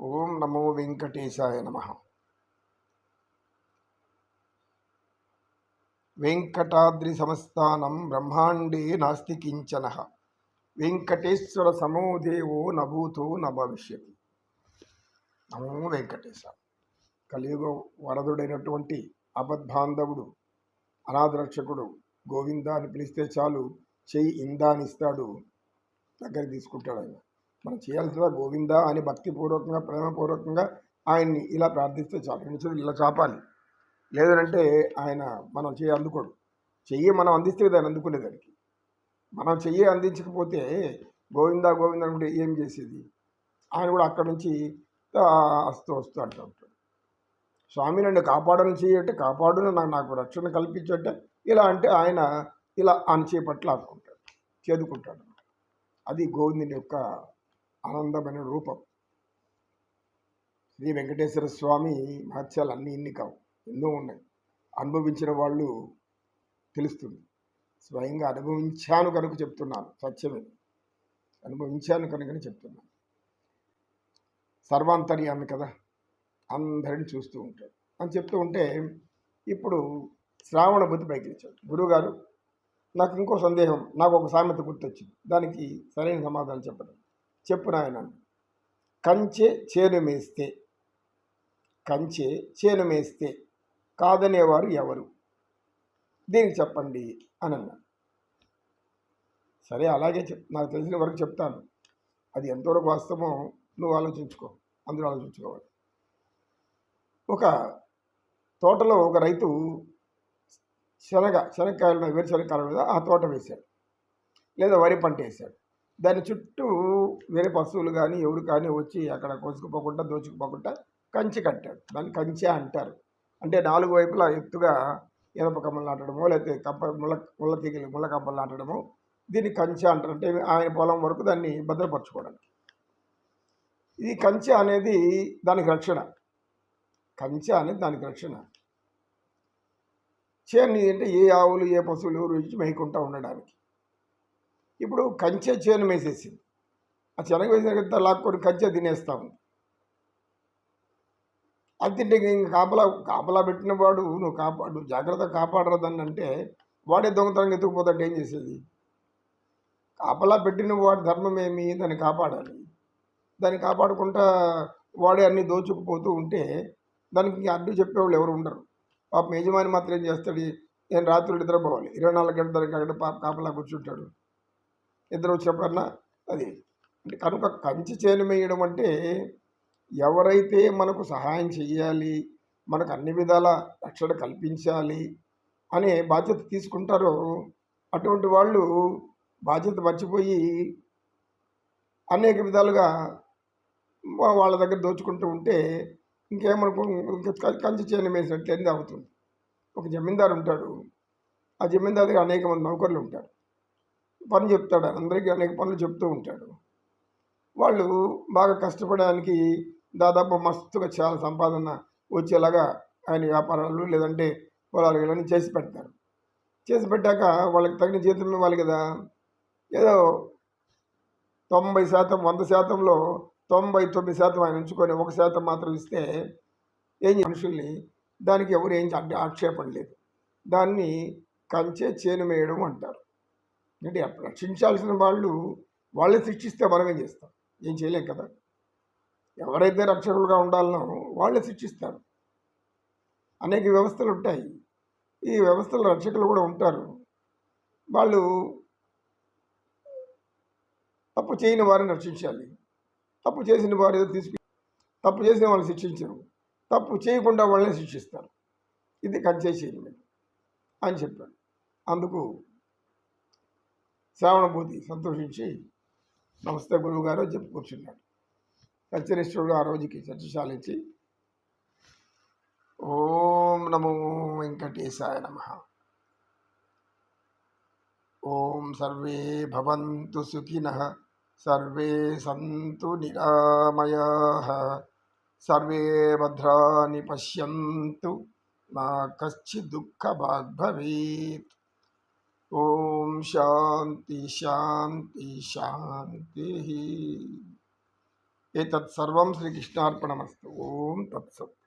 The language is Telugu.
ఓం నమో వెంకటేశాయ నమ. వెంకటాద్రి సంస్థానం బ్రహ్మాండే నాస్తి కించన. వెంకటేశ్వర సమో దేవో నభూతో న నమో వెంకటేశ కలియుగ వరదుడైనటువంటి అబద్ధాంధవుడు అనాథరక్షకుడు గోవిందా అని పిలిస్తే చాలు చెయ్యి ఇందా అని ఇస్తాడు దగ్గర తీసుకుంటాడు ఆయన. మనం చేయాల్సిన గోవింద అని భక్తిపూర్వకంగా ప్రేమపూర్వకంగా ఆయన్ని ఇలా ప్రార్థిస్తే చాలు. రెండు ఇలా చాపాలి. లేదంటే ఆయన మనం చెయ్యి అందుకోడు. చెయ్యి మనం అందిస్తే దాన్ని అందుకునేదానికి మనం చెయ్యి అందించకపోతే గోవింద గోవింద అనుకుంటే ఏం చేసేది? ఆయన కూడా అక్కడి నుంచి వస్తూ వస్తూ అంటూ ఉంటాడు. స్వామి నన్ను కాపాడని చేయట్టే కాపాడును నాకు నాకు రక్షణ కల్పించట్టే ఇలా అంటే ఆయన ఇలా ఆయన చేపట్లు ఆదుకుంటాడు చేదుకుంటాడు అది గోవిందుని యొక్క ఆనందమైన రూపం. శ్రీ వెంకటేశ్వర స్వామి మహత్యాలు అన్నీ ఇన్ని కావు ఎన్నో ఉన్నాయి. అనుభవించిన వాళ్ళు తెలుస్తుంది. స్వయంగా అనుభవించాను కనుక చెప్తున్నాను సత్యమే. అనుభవించాను కనుకనే చెప్తున్నాను. సర్వాంతర్యామి కదా అందరిని చూస్తూ ఉంటాడు. అని చెప్తూ ఉంటే ఇప్పుడు శ్రావణ బుద్ధి పైకి ఇచ్చాడు గురువుగారు నాకు ఇంకో సందేహం నాకు ఒక సామెత గుర్తొచ్చింది. దానికి సరైన సమాధానం చెప్పడం. చెప్పు నాయన. కంచె చేను మేస్తే. కంచె చేను మేస్తే. కాదనేవారు ఎవరు? దీనికి చెప్పండి అని అన్నాడు సరే అలాగే చెప్ నాకు తెలిసిన వరకు చెప్తాను. అది ఎంతవరకు వాస్తవమో నువ్వు ఆలోచించుకో. అందరూ ఆలోచించుకోవాలి. ఒక తోటలో ఒక రైతు శనగ శనగకాయల మీద వేరుశనగకాయల మీద ఆ తోట వేశాడు. లేదా వరి పంట వేశాడు. దాని చుట్టూ వేరే పశువులు కానీ ఎవరు కానీ వచ్చి అక్కడ కోసుకుపోకుండా దోచుకుపోకుండా కంచి కట్టాడు. దాన్ని కంచె అంటారు. అంటే నాలుగు వైపులా ఎత్తుగా ఇనప కమ్మలు నాటడమో లేకపోతే కప్ప ముళ్ళ ముళ్ళ తీగలు ముళ్ళ కప్పలు నాటడము. దీన్ని కంచె అంటారు. అంటే ఆయన పొలం వరకు దాన్ని భద్రపరచుకోవడానికి ఇది కంచె అనేది దానికి రక్షణ. కంచె అనేది దానికి రక్షణ. చేను అంటే ఏ ఆవులు ఏ పశువులు ఎవరు వచ్చి మేయకుండా ఉండడానికి. ఇప్పుడు కంచె చేను మేసేసింది. ఆ శనగ వేసిన లాక్కొని కంచె తినేస్తా ఉంది. అది తింటే ఇంకా కాపలా కాపలా పెట్టిన వాడు నువ్వు కాపాడు జాగ్రత్తగా కాపాడరదని అంటే వాడే దొంగతనం ఎత్తుకుపోతాడు ఏం చేసేది? కాపలా పెట్టిన వాడి ధర్మం ఏమి? దాన్ని కాపాడాలి. దాన్ని కాపాడుకుంటా వాడే అన్ని దోచుకుపోతూ ఉంటే దానికి ఇంకా అడ్డు చెప్పేవాళ్ళు ఎవరు ఉండరు. పాపం యజమాని మాత్రం ఏం చేస్తాడు? నేను రాత్రులు నిద్రపోవాలి. ఇరవై నాలుగు గంటల దానికి అక్కడ పాప కాపలా కూర్చుంటాడు. నిద్ర వచ్చినప్పుడన్నా అది కనుక కంచి చేను వేయడం అంటే ఎవరైతే మనకు సహాయం చేయాలి మనకు అన్ని విధాల రక్షణ కల్పించాలి అనే బాధ్యత తీసుకుంటారో అటువంటి వాళ్ళు బాధ్యత మర్చిపోయి అనేక విధాలుగా వాళ్ళ దగ్గర దోచుకుంటూ ఉంటే ఇంకేమనుకో కంచి చేను వేసినట్లు ఎందు అవుతుంది. ఒక జమీందారు ఉంటాడు. ఆ జమీందారు దగ్గర అనేక మంది నౌకర్లు ఉంటారు. పని చెప్తాడు. అందరికీ అనేక పనులు చెప్తూ ఉంటాడు. వాళ్ళు బాగా కష్టపడడానికి దాదాపు మస్తుగా చాలా సంపాదన వచ్చేలాగా ఆయన వ్యాపారాలు లేదంటే పొలాలు ఇవన్నీ చేసి పెడతారు. చేసి పెట్టాక వాళ్ళకి తగిన జీతం ఇవ్వాలి కదా. ఏదో తొంభై శాతం వంద శాతంలో తొంభై తొమ్మిది శాతం ఆయన ఉంచుకొని ఒక శాతం మాత్రం ఇస్తే ఏం మనుషుల్ని? దానికి ఎవరు ఏం ఆక్షేపణ లేదు. దాన్ని కంచే చేను వేయడం అంటారు. అంటే అప్పుడు రక్షించాల్సిన వాళ్ళు వాళ్ళే శిక్షిస్తే మనం ఏం చేస్తాం? ఏం చేయలేం కదా. ఎవరైతే రక్షకులుగా ఉండాలనో వాళ్ళే శిక్షిస్తారు. అనేక వ్యవస్థలు ఉంటాయి. ఈ వ్యవస్థల రక్షకులు కూడా ఉంటారు. వాళ్ళు తప్పు చేయని వారిని రక్షించాలి. తప్పు చేసిన వారు ఏదో తీసుకు తప్పు చేసిన వాళ్ళు శిక్షించరు. తప్పు చేయకుండా వాళ్ళని శిక్షిస్తారు. ఇది కంచేసేది అని చెప్పాడు. అందుకు శ్రావణభూతి సంతోషించి నమస్తే గురువు గారు అని చెప్పి కూర్చున్నాడు సత్యనిష్ఠుడు ఆ రోజుకి చర్చశాలించి ఓం నమో వెంకటేశాయ నమ ఓం సర్వే భవంతు సుఖినః సర్వే సంతు నిరామయాః సర్వే భద్రాని పశ్యంతు మా కశ్చిత్ దుఃఖభాగ్ భవేత్ ఓం శాంతి శాంతి శాంతి ఏతత్ సర్వం శ్రీకృష్ణార్పణమస్తు ఓం తత్సత్